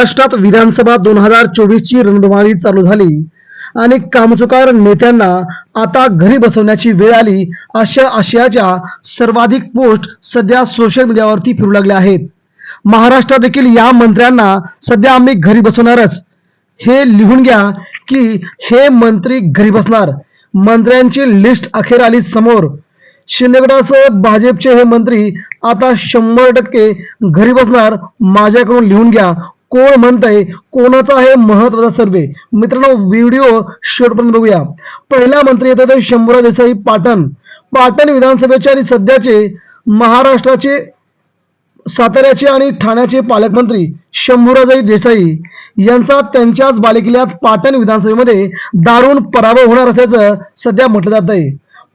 महाराष्ट्रात विधानसभा दोन हजार चोवीसची रणधुमाळी चालू झाली. आणि कामचुकार नेत्यांना आता घरी बसवण्याची वेळ आली. अशा आशयाच्या सर्वाधिक पोस्ट सध्या सोशल मीडियावरती फिरू लागल्या आहेत. महाराष्ट्रात देखील या मंत्र्यांना सध्या आम्ही घरी बसवणारच. हे लिहून घ्या की हे मंत्री घरी बसणार. मंत्र्यांची लिस्ट अखेर आली समोर. शिंदेगडासह भाजपचे हे मंत्री आता शंभर टक्के घरी बसणार. माझ्याकडून लिहून घ्या. कोण म्हणतंय कोणाचा आहे महत्त्वाचा सर्वे मित्रांनो व्हिडिओ शेवटपर्यंत बघूया. पहिला मंत्री येतो ते शंभूराज देसाई पाटण. पाटण विधानसभेचे आणि सध्याचे महाराष्ट्राचे साताऱ्याचे आणि ठाण्याचे पालकमंत्री शंभूराजाई देसाई यांचा त्यांच्याच बालेकिल्ल्यात पाटण विधानसभेमध्ये दारुण पराभव होणार असल्याचं सध्या म्हटलं जात आहे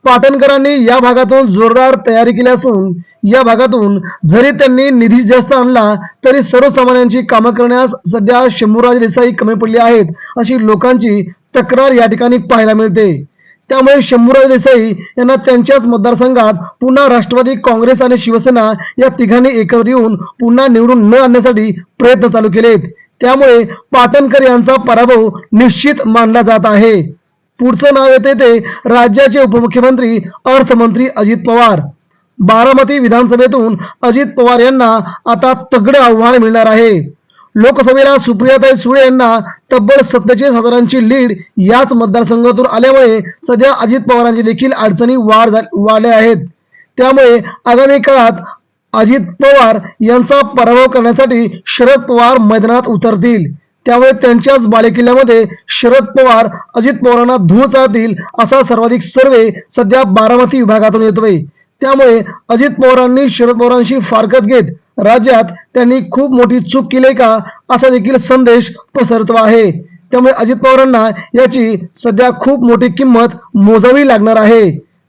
पाटणकरांनी या भागातून जोरदार तयारी केली असून या भागातून जरी त्यांनी निधी जास्त आणला तरी सर्वसामान्यांची कामं करण्यास सध्या शंभूराज देसाई कमी पडली आहेत अशी लोकांची तक्रार या ठिकाणी पाहायला मिळते. त्यामुळे शंभूराज देसाई यांना त्यांच्याच मतदारसंघात पुन्हा राष्ट्रवादी काँग्रेस आणि शिवसेना या तिघांनी एकत्र येऊन पुन्हा निवडून न आणण्यासाठी प्रयत्न चालू केलेत. त्यामुळे पाटणकर यांचा पराभव निश्चित मानला जात आहे. पुढचं नाव येते ते राज्याचे उपमुख्यमंत्री अर्थमंत्री अजित पवार. बारामती विधानसभेतून अजित पवार यांना आता तगडे आव्हान मिळणार आहे. लोकसभेला सुप्रियाताई सुळे यांना तब्बल सत्तेचाळीस हजारांची लीड याच मतदारसंघातून आल्यामुळे सध्या अजित पवारांची देखील अडचणी वाढ वाढल्या आहेत. त्यामुळे आगामी काळात अजित पवार यांचा पराभव करण्यासाठी शरद पवार मैदानात उतरतील. त्यामुळे त्यांच्याच बालेकिल्ल्यामध्ये शरद पवार अजित पवारांना धूळ चालतील असा सर्वाधिक सर्वे सध्या बारामती विभागातून येतोय. त्यामुळे अजित पवारांनी शरद पवारांशी फारकत घेत राज्यात त्यांनी खूप मोठी चूक केली का असा देखील संदेश पसरतो आहे. त्यामुळे अजित पवारांना याची सध्या खूप मोठी किंमत मोजावी लागणार आहे.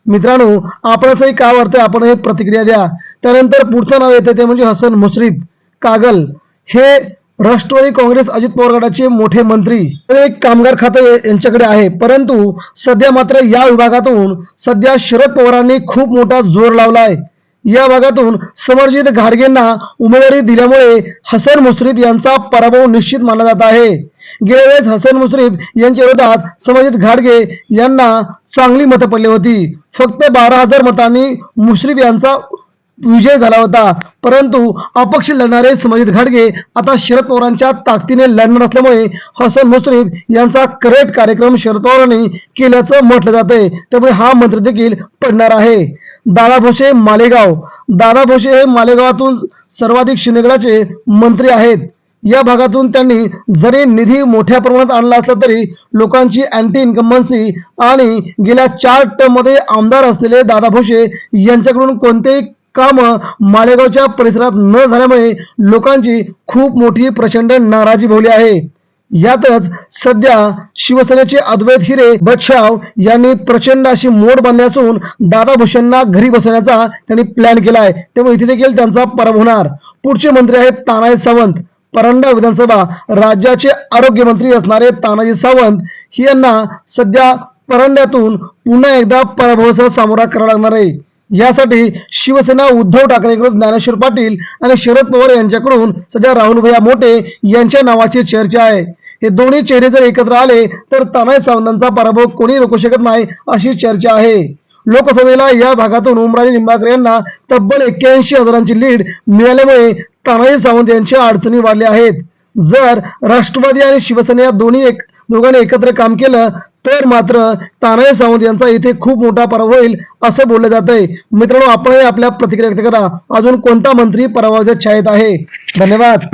मित्रांनो आपणाचंही काय वाटतंय आपण हे प्रतिक्रिया द्या. त्यानंतर पुढचं नाव येतं ते म्हणजे हसन मुश्रीफ कागल. हे राष्ट्रवादी काँग्रेस अजित पवार गटाचे मोठे मंत्री. हे एक कामगार खाते यांच्याकडे आहे. परंतु सध्या मात्र या विभागातून सध्या शरद पवारांनी खूप मोठा जोर लावलाय. या भागातून समरजित घाडगेंना उमेदवारी दिल्यामुळे हसन मुश्रीफ यांचा पराभव निश्चित मानला जात आहे. गेल्या वेळेस हसन मुश्रीफ यांच्या विरोधात समरजित घाडगे यांना चांगली मतं पडली होती. फक्त बारा हजार मतांनी मुश्रीफ यांचा विजय झाला होता. परंतु अपक्ष लढणारे समजित घाडगे आता शरद पवारांच्या ताकदीने लढणार असल्यामुळे हसन मुश्रीफ यांचा करेक्ट कार्यक्रम शरद पवारांनी केल्याचं म्हटलं जातंय. त्यामुळे हा मंत्र देखील पडणार आहे. दादा भोसे मालेगाव. दादा भोसे हे मालेगावातून सर्वाधिक शिंदेगडाचे मंत्री आहेत. या भागातून त्यांनी जरी निधी मोठ्या प्रमाणात आणला असला तरी लोकांची अँटी इन्कम्बन्सी आणि गेल्या चार टर्ममध्ये आमदार असलेले दादा भोसे यांच्याकडून कोणतेही काम मालेगावच्या परिसरात न झाल्यामुळे लोकांची खूप मोठी प्रचंड नाराजी भोवली आहे. यातच सध्या शिवसेनेचे अद्वैत हिरे बच्छाव यांनी प्रचंड अशी मोड बांधली असून दादा घरी बसवण्याचा त्यांनी प्लॅन केला आहे. त्यामुळे इथे देखील त्यांचा पराभव होणार. पुढचे मंत्री आहेत तानाजी सावंत. परंडा विधानसभा राज्याचे आरोग्य मंत्री असणारे तानाजी सावंत ही यांना सध्या परंड्यातून पुन्हा एकदा पराभवाचा सामोरा करावा लागणार आहे. यासाठी शिवसेना उद्धव ठाकरेकडून ज्ञानेश्वर पाटील आणि शरद पवार यांच्याकडून सध्या राहुलभैया मोठे यांच्या नावाची चर्चा आहे. हे दोन्ही चेहरे जर एकत्र आले तर तनय सावंतांचा पराभव कोणी रोखू शकत नाही अशी चर्चा आहे. लोकसभेला या भागातून उमराजे निंबाळकर यांना तब्बल एक्क्याऐंशी हजारांची लीड मिळाल्यामुळे तानाजी सावंत यांच्या अडचणी वाढल्या आहेत. जर राष्ट्रवादी आणि शिवसेना या दोन्ही एक दोघांनी एकत्र काम केलं तर मात्र तानाजी सावंत यांचा इथे खूप मोठा पराभव होईल असं बोललं जात आहे मित्रांनो आपणही आपल्या प्रतिक्रिया व्यक्त करा. अजून कोणता मंत्री पराभवाच्या छायेत आहे? धन्यवाद.